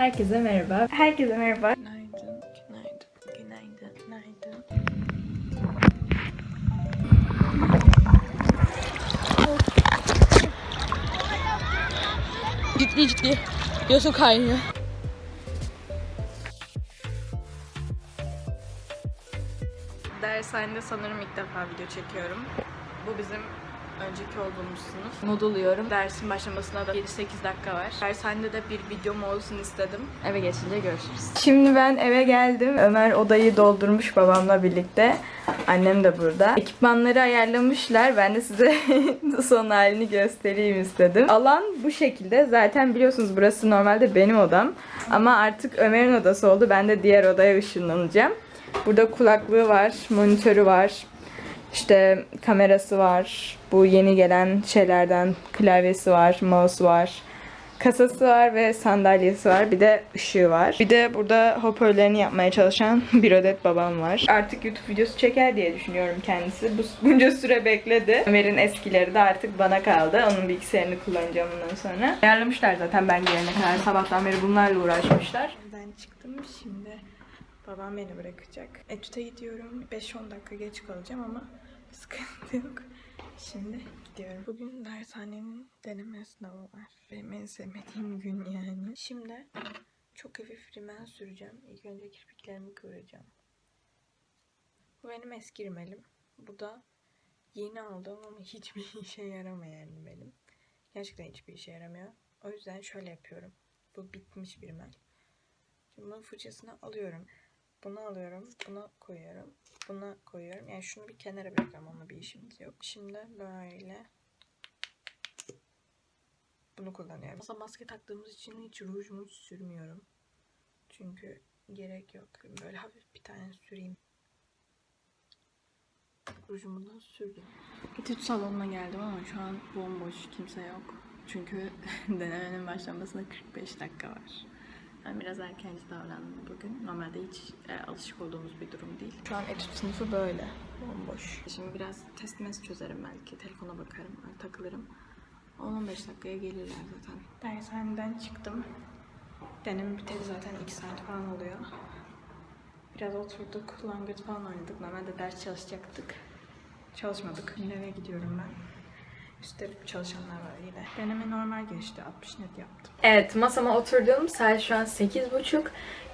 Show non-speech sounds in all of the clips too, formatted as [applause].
Herkese merhaba. Herkese merhaba. Günaydın, günaydın, günaydın, günaydın. Ciddi ciddi. Yosu kaynıyor. Dershanede sanırım ilk defa video çekiyorum. Bu bizim önceki olduğumuz sınıf. Not alıyorum. Dersin başlamasına da 7-8 dakika var. Dershanede de bir videom olsun istedim. Eve geçince görüşürüz. Şimdi ben eve geldim. Ömer odayı doldurmuş babamla birlikte. Annem de burada. Ekipmanları ayarlamışlar. Ben de size [laughs] son halini göstereyim istedim. Alan bu şekilde. Zaten biliyorsunuz burası normalde benim odam. Ama artık Ömer'in odası oldu. Ben de diğer odaya ışınlanacağım. Burada kulaklığı var, monitörü var. İşte kamerası var. Bu yeni gelen şeylerden klavyesi var, mouse var. Kasası var ve sandalyesi var. Bir de ışığı var. Bir de burada hoparlörlerini yapmaya çalışan [laughs] bir adet babam var. Artık YouTube videosu çeker diye düşünüyorum kendisi. Bu bunca süre bekledi. Ömer'in eskileri de artık bana kaldı. Onun bilgisayarını kullanacağım bundan sonra. Ayarlamışlar zaten ben gelene kadar. Sabahtan beri bunlarla uğraşmışlar. Ben çıktım şimdi babam beni bırakacak. Etüte gidiyorum. 5-10 dakika geç kalacağım ama [laughs] sıkıntı yok. Şimdi gidiyorum. Bugün dershanenin deneme sınavı var. Benim en sevmediğim gün yani. Şimdi çok hafif rimel süreceğim. İlk önce kirpiklerimi kıvıracağım. Bu benim eski rimelim. Bu da yeni aldığım ama hiçbir [laughs] işe yaramayan rimelim. Gerçekten hiçbir işe yaramıyor. O yüzden şöyle yapıyorum. Bu bitmiş bir rimel. Şimdi bunun fırçasını alıyorum. Bunu alıyorum. Bunu koyuyorum. Buna koyuyorum. Yani şunu bir kenara bırakıyorum ama bir işimiz yok. Şimdi böyle bunu kullanıyorum. Mesela maske taktığımız için hiç ruj muj sürmüyorum. Çünkü gerek yok. Böyle hafif bir tane süreyim. Rujumu da sürdüm. Etüt salonuna geldim ama şu an bomboş. Kimse yok. Çünkü [laughs] denemenin başlamasına 45 dakika var. Ben biraz erkenci davrandım bugün. Normalde hiç e, alışık olduğumuz bir durum değil. Şu an etüt sınıfı böyle. Bomboş. Şimdi biraz test mes çözerim belki. Telefona bakarım, öyle takılırım. 10-15 dakikaya gelirler zaten. Dershaneden çıktım. Deneme biteli zaten 2 saat falan oluyor. Biraz oturduk, langırt falan oynadık. Normalde ders çalışacaktık. Çalışmadık. Şimdi eve gidiyorum ben. Üstte çalışanlar var yine. Deneme normal geçti. 60 net yaptım. Evet masama oturdum. Saat şu an 8.30.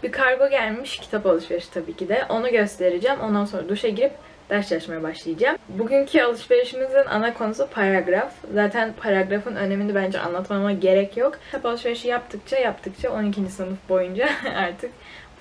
Bir kargo gelmiş. Kitap alışverişi tabii ki de. Onu göstereceğim. Ondan sonra duşa girip ders çalışmaya başlayacağım. Bugünkü alışverişimizin ana konusu paragraf. Zaten paragrafın önemini bence anlatmama gerek yok. Kitap alışverişi yaptıkça yaptıkça 12. sınıf boyunca [laughs] artık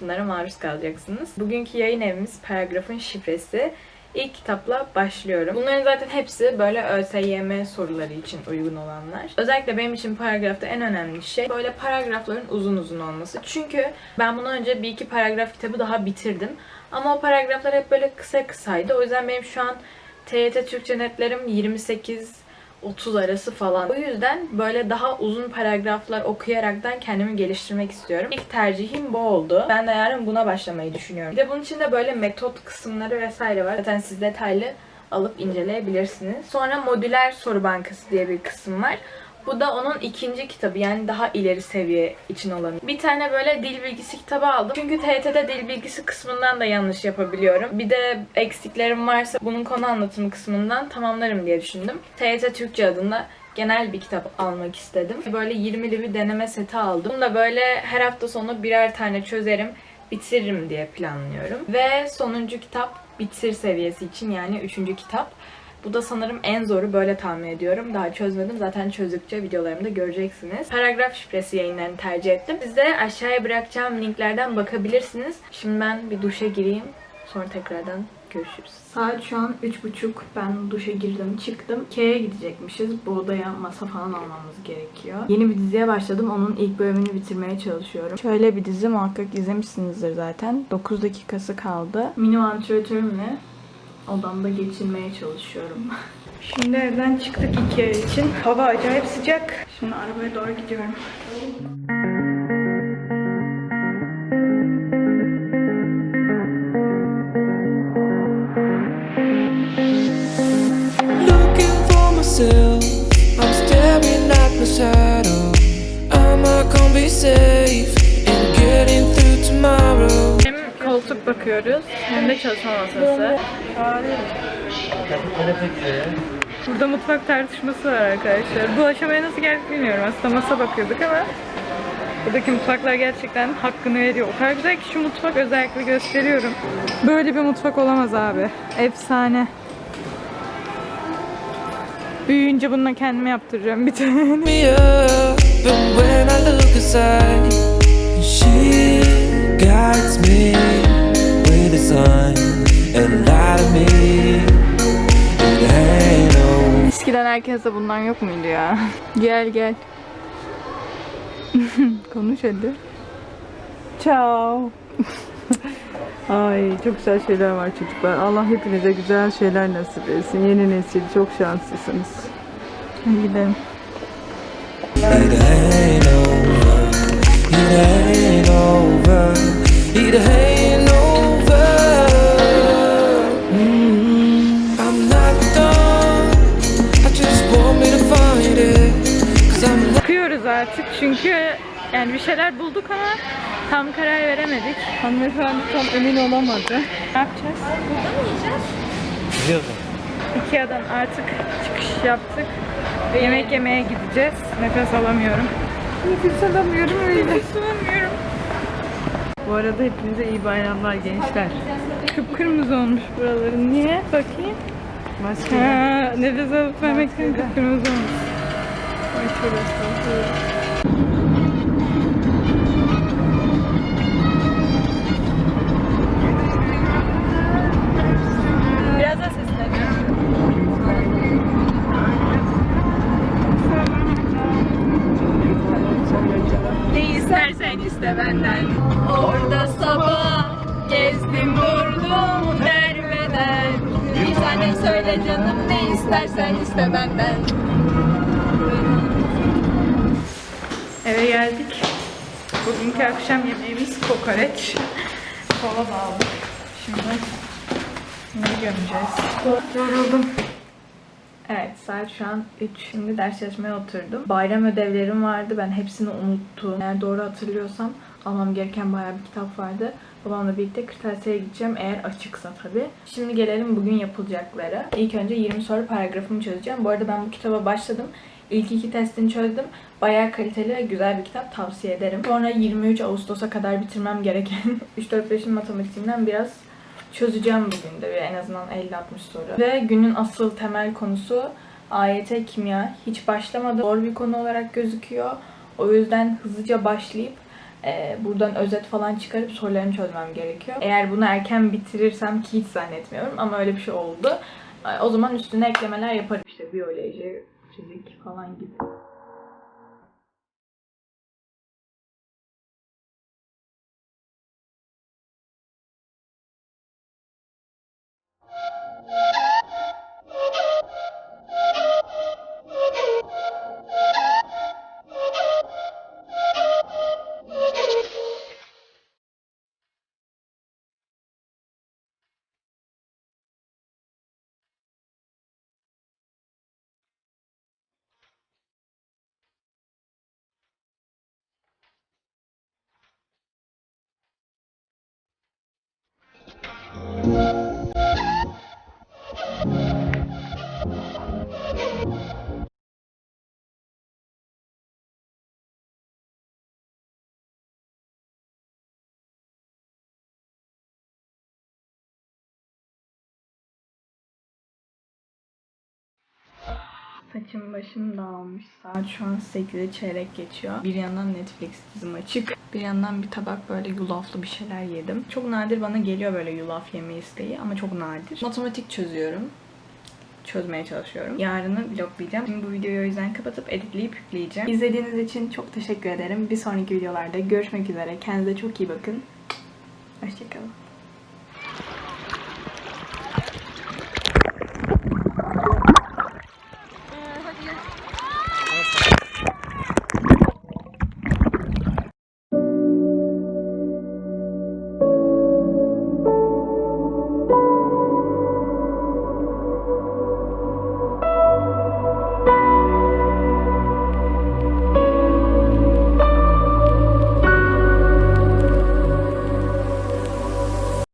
bunlara maruz kalacaksınız. Bugünkü yayın evimiz paragrafın şifresi. İlk kitapla başlıyorum. Bunların zaten hepsi böyle ÖSYM soruları için uygun olanlar. Özellikle benim için paragrafta en önemli şey böyle paragrafların uzun uzun olması. Çünkü ben bundan önce bir iki paragraf kitabı daha bitirdim. Ama o paragraflar hep böyle kısa kısaydı. O yüzden benim şu an TYT Türkçe netlerim 28 30 arası falan. O yüzden böyle daha uzun paragraflar okuyaraktan kendimi geliştirmek istiyorum. İlk tercihim bu oldu. Ben de yarın buna başlamayı düşünüyorum. Bir de bunun içinde böyle metot kısımları vesaire var. Zaten siz detaylı alıp inceleyebilirsiniz. Sonra modüler soru bankası diye bir kısım var. Bu da onun ikinci kitabı yani daha ileri seviye için olanı. Bir tane böyle dil bilgisi kitabı aldım. Çünkü TYT'de dil bilgisi kısmından da yanlış yapabiliyorum. Bir de eksiklerim varsa bunun konu anlatımı kısmından tamamlarım diye düşündüm. TYT Türkçe adında genel bir kitap almak istedim. Böyle 20'li bir deneme seti aldım. Bunu da böyle her hafta sonu birer tane çözerim, bitiririm diye planlıyorum. Ve sonuncu kitap bitir seviyesi için yani üçüncü kitap. Bu da sanırım en zoru böyle tahmin ediyorum. Daha çözmedim. Zaten çözdükçe videolarımda göreceksiniz. Paragraf şifresi yayınlarını tercih ettim. Siz de aşağıya bırakacağım linklerden bakabilirsiniz. Şimdi ben bir duşa gireyim. Sonra tekrardan görüşürüz. Saat şu an 3.30. Ben duşa girdim, çıktım. K'ye gidecekmişiz. Bu odaya masa falan almamız gerekiyor. Yeni bir diziye başladım. Onun ilk bölümünü bitirmeye çalışıyorum. Şöyle bir dizi muhakkak izlemişsinizdir zaten. 9 dakikası kaldı. Mini vantilatörümle odamda geçirmeye çalışıyorum. [laughs] Şimdi evden çıktık Ikea için. Hava acayip sıcak. Şimdi arabaya doğru gidiyorum. Bakıyoruz hem de çalışma masası. Burada mutfak tartışması var arkadaşlar. Bu aşamaya nasıl geldik bilmiyorum. Aslında masa bakıyorduk ama buradaki mutfaklar gerçekten hakkını veriyor. O kadar güzel ki şu mutfak özellikle gösteriyorum. Böyle bir mutfak olamaz abi. Efsane. Büyüyünce bununla kendime yaptıracağım bir tane. me up, sun and light of me. It ain't no Eskiden herkeste bundan yok muydu ya? [laughs] gel gel. [laughs] Konuş hadi. Ciao. [laughs] Ay çok güzel şeyler var çocuklar. Allah hepinize güzel şeyler nasip etsin. Yeni nesil çok şanslısınız. Hadi gidelim. It ain't over. It ain't over. It ain't yani bir şeyler bulduk ama tam karar veremedik. Hanımefendi tam emin olamadı. Ne yapacağız? Burada mı yiyeceğiz? Ikea'dan artık çıkış yaptık. Ve yemek yemeye gideceğiz. Nefes alamıyorum. Nefes alamıyorum öyle. Nefes alamıyorum. Bu arada hepinize iyi bayramlar gençler. Kıpkırmızı olmuş buraların. Niye? Bakayım. Maske. Ha, nefes alıp vermekten kıpkırmızı olmuş. Ay tövbe benden. Orada sabah gezdim durdum derbeden. Bir tane söyle canım ne istersen iste benden. Eve geldik. Bugünkü akşam yemeğimiz kokoreç. Kola da aldık. Şimdi bunları gömeceğiz. Yoruldum. Evet saat şu an 3. Şimdi ders çalışmaya oturdum. Bayram ödevlerim vardı. Ben hepsini unuttum. Eğer doğru hatırlıyorsam almam gereken bayağı bir kitap vardı. Babamla birlikte kırtasiyeye gideceğim eğer açıksa tabii. Şimdi gelelim bugün yapılacaklara. İlk önce 20 soru paragrafımı çözeceğim. Bu arada ben bu kitaba başladım. İlk iki testini çözdüm. Bayağı kaliteli ve güzel bir kitap tavsiye ederim. Sonra 23 Ağustos'a kadar bitirmem gereken [laughs] 3-4-5'in matematiğinden biraz çözeceğim bugün de en azından 50-60 soru. Ve günün asıl temel konusu AYT kimya. Hiç başlamadı. Zor bir konu olarak gözüküyor. O yüzden hızlıca başlayıp e, buradan özet falan çıkarıp sorularını çözmem gerekiyor. Eğer bunu erken bitirirsem ki hiç zannetmiyorum ama öyle bir şey oldu. E, O zaman üstüne eklemeler yaparım. İşte biyoloji, fizik falan gibi. Saçım başım dağılmış. Saat şu an 8'e çeyrek geçiyor. Bir yandan Netflix dizim açık. Bir yandan bir tabak böyle yulaflı bir şeyler yedim. Çok nadir bana geliyor böyle yulaf yeme isteği ama çok nadir. Matematik çözüyorum. Çözmeye çalışıyorum. Yarını vloglayacağım. Şimdi bu videoyu o yüzden kapatıp editleyip yükleyeceğim. İzlediğiniz için çok teşekkür ederim. Bir sonraki videolarda görüşmek üzere. Kendinize çok iyi bakın. Hoşçakalın.